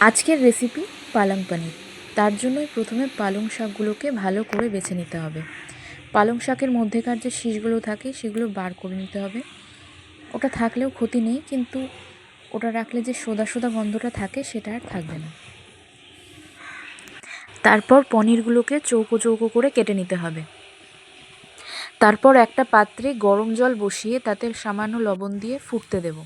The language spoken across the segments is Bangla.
আজকের রেসিপি পালং পানির। তার জন্যই প্রথমে পালং শাকগুলোকে ভালো করে বেছে নিতে হবে। পালং শাকের মধ্যেকার যে শীষগুলো থাকে, সেগুলো বার করে নিতে হবে। ওটা থাকলেও ক্ষতি নেই, কিন্তু ওটা রাখলে যে সোদা সোদা গন্ধটা থাকে, সেটা আর থাকবে না। তারপর পনিরগুলোকে চৌকো চৌকো করে কেটে নিতে হবে। তারপর একটা পাত্রে গরম জল বসিয়ে তাতে সামান্য লবণ দিয়ে ফুটতে দেবো।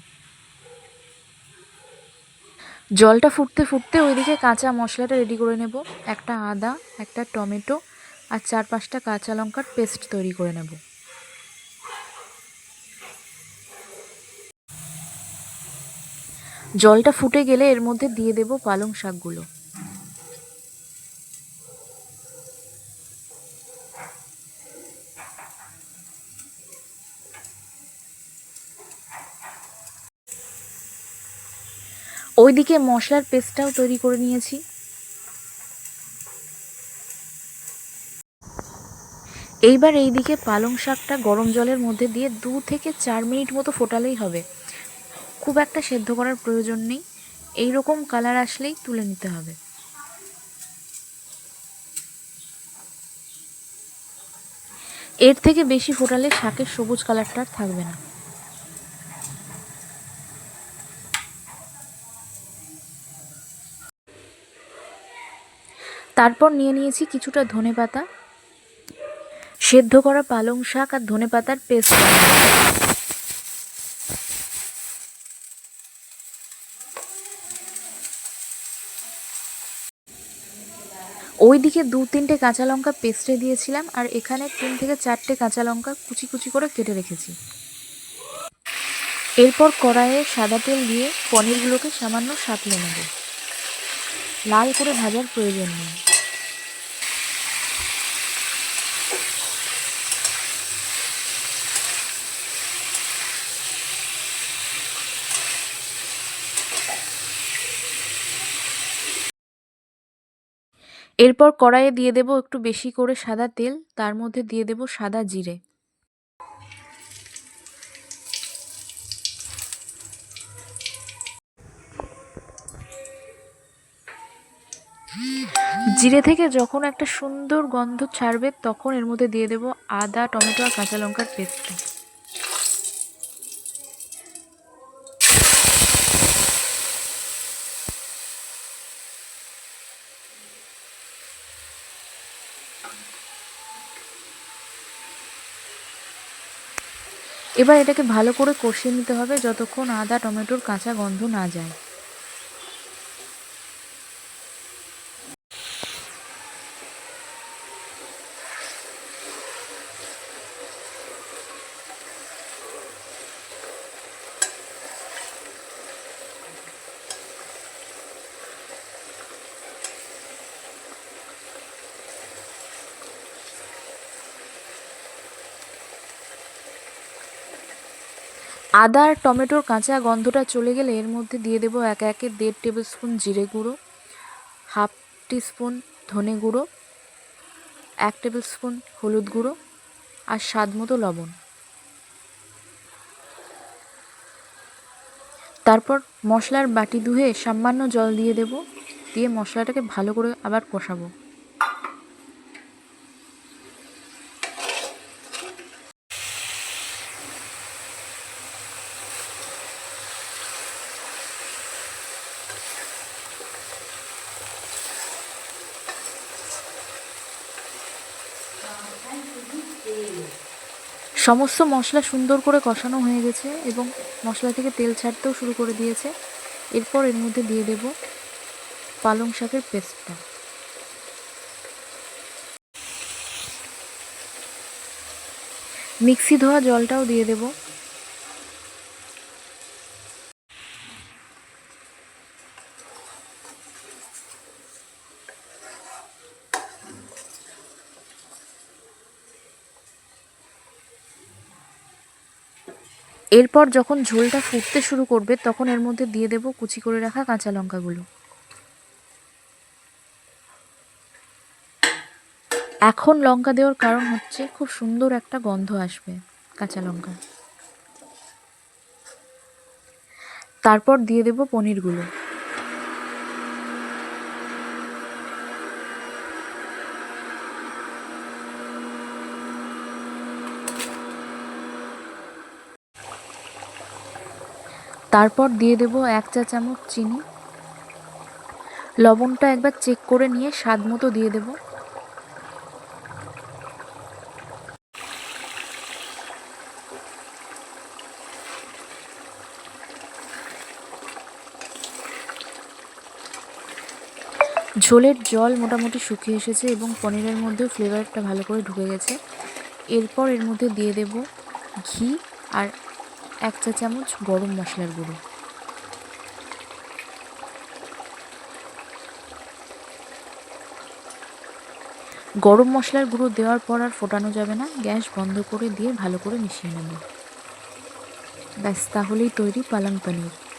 জলটা ফুটতে ফুটতে ওইদিকে কাঁচা মশলাটা রেডি করে নেব। একটা আদা, একটা টমেটো আর চার পাঁচটা কাঁচা লঙ্কার পেস্ট তৈরি করে নেব। জলটা ফুটে গেলে এর মধ্যে দিয়ে দেব পালং শাকগুলো। ওইদিকে মশলার পেস্টটাও তৈরি করে নিয়েছি। এইবার এই দিকে পালং শাকটা গরম জলের মধ্যে দিয়ে দু থেকে চার মিনিট মতো ফোটালেই হবে। খুব একটা সেদ্ধ করার প্রয়োজন নেই। এই রকম কালার আসলেই তুলে নিতে হবে। এর থেকে বেশি ফোটালে শাকের সবুজ কালারটা আর থাকবে না। তারপর নিয়ে নিয়েছি কিছুটা ধনে পাতা। সেদ্ধ করা পালং শাক আর ধনে পাতার পেস্ট ওইদিকে দু তিনটে কাঁচা লঙ্কা পেস্টে দিয়েছিলাম আর এখানে তিন থেকে চারটে কাঁচা লঙ্কা কুচি কুচি করে কেটে রেখেছি। এরপর কড়াইয়ে সাদা তেল দিয়ে পনিরগুলোকে সামান্য সাঁতলে নেব। লাল করে ভাজার প্রয়োজন নেই। এরপর কড়াইয়ে দিয়ে দেব একটু বেশি করে সাদা তেল, তার মধ্যে দিয়ে দেব সাদা জিরে। জিরে থেকে যখন একটা সুন্দর গন্ধ ছাড়বে, তখন এর মধ্যে দিয়ে দেব আদা, টমেটো আর কাঁচা লঙ্কার পেস্টটা। এবার এটাকে ভালো করে কষিয়ে নিতে হবে যতক্ষণ আদা টমেটোর কাঁচা গন্ধ না যায়। আদা আর টমেটোর কাঁচা গন্ধটা চলে গেলে এর মধ্যে দিয়ে দেবো একে একে দেড় টেবিল স্পুন জিরে গুঁড়ো, হাফ টিস্পুন ধনে গুঁড়ো, এক টেবিল স্পুন হলুদ গুঁড়ো আর স্বাদ মতো লবণ। তারপর মশলার বাটি ধুয়ে সামান্য জল দিয়ে দেব, দিয়ে মশলাটাকে ভালো করে আবার কষাবো। সমস্ত মশলা সুন্দর করে কষানো হয়ে গেছে এবং মশলা থেকে তেল ছাড়তেও শুরু করে দিয়েছে। এরপর এর মধ্যে দিয়ে দেব পালং শাকের পেস্টটা। মিক্সি ধোয়া জলটাও দিয়ে দেবো। এরপর যখন ঝোলটা ফুটতে শুরু করবে, তখন এর মধ্যে দিয়ে দেব কুচি করে রাখা কাঁচা লঙ্কাগুলো। এখন লঙ্কা দেওয়ার কারণ হচ্ছে খুব সুন্দর একটা গন্ধ আসবে কাঁচা লঙ্কা। তারপর দিয়ে দেব পনিরগুলো। তারপর দিয়ে দেব এক চা চামচ চিনি। লবণটা একবার চেক করে নিয়ে স্বাদ মতো দিয়ে দেব। ঝোলের জল মোটামুটি শুকিয়ে এসেছে এবং পনিরের মধ্যেও ফ্লেভারটা ভালো করে ঢুকে গেছে। এরপর এর মধ্যে দিয়ে দেব ঘি আর এক চা চামচ গরম মশলার গুঁড়ো। গরম মশলার গুঁড়ো দেওয়ার পর আর ফোটানো যাবে না, গ্যাস বন্ধ করে দিয়ে ভালো করে মিশিয়ে নেব। ব্যাস, তাহলেই তৈরি পালং পনির।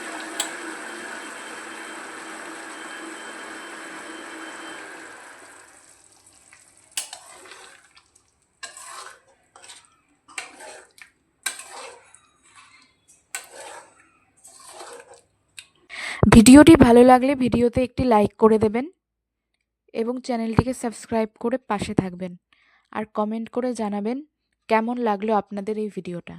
ভিডিওটি ভালো লাগলে ভিডিওতে একটি লাইক করে দেবেন এবং চ্যানেলটিকে সাবস্ক্রাইব করে পাশে থাকবেন। আর কমেন্ট করে জানাবেন কেমন লাগল আপনাদের এই ভিডিওটা।